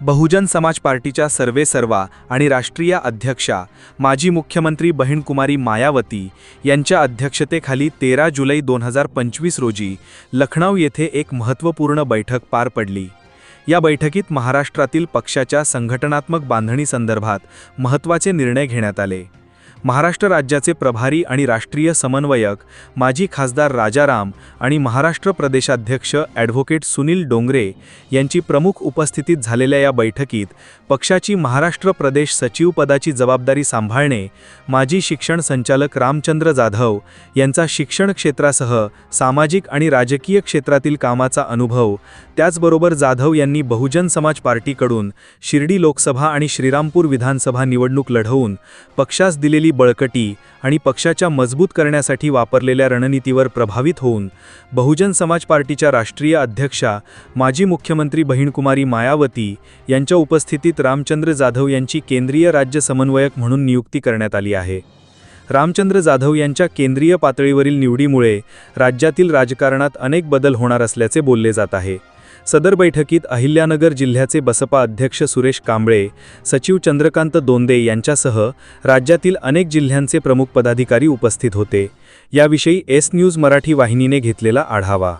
बहुजन समाज पार्टीच्या सर्वे सर्वा आणि राष्ट्रीय अध्यक्षा माजी मुख्यमंत्री बहीणकुमारी मायावती यांच्या अध्यक्षतेखाली तेरा जुलै दोन हजार पंचवीस रोजी लखनौ येथे एक महत्त्वपूर्ण बैठक पार पडली. या बैठकीत महाराष्ट्रातील पक्षाच्या संघटनात्मक बांधणीसंदर्भात महत्त्वाचे निर्णय घेण्यात आले. महाराष्ट्र राज्याचे प्रभारी आणि राष्ट्रीय समन्वयक माजी खासदार राजाराम आणि महाराष्ट्र प्रदेशाध्यक्ष ॲडव्होकेट सुनील डोंगरे यांची प्रमुख उपस्थितीत झालेल्या या बैठकीत पक्षाची महाराष्ट्र प्रदेश सचिवपदाची जबाबदारी सांभाळणे माजी शिक्षण संचालक रामचंद्र जाधव यांचा शिक्षण क्षेत्रासह सामाजिक आणि राजकीय क्षेत्रातील कामाचा अनुभव त्याचबरोबर जाधव यांनी बहुजन समाज पार्टीकडून शिर्डी लोकसभा आणि श्रीरामपूर विधानसभा निवडणूक लढवून पक्षास दिलेली बळकटी आणि पक्षाच्या मजबूत करण्यासाठी वापरलेल्या रणनीतीवर प्रभावित होऊन बहुजन समाज पार्टीच्या राष्ट्रीय अध्यक्षा माजी मुख्यमंत्री बहीणकुमारी मायावती यांच्या उपस्थितीत रामचंद्र जाधव यांची केंद्रीय राज्य समन्वयक म्हणून नियुक्ती करण्यात आली आहे. रामचंद्र जाधव यांच्या केंद्रीय पातळीवरील निवडीमुळे राज्यातील राजकारणात अनेक बदल होणार असल्याचे बोलले जात आहे. सदर बैठकीत अहिल्यानगर जिल्ह्याचे बसपा अध्यक्ष सुरेश कांबळे सचिव चंद्रकांत दोंदे यांच्यासह राज्यातील अनेक जिल्ह्यांचे प्रमुख पदाधिकारी उपस्थित होते. याविषयी एस न्यूज मराठी वाहिनीने घेतलेला आढावा.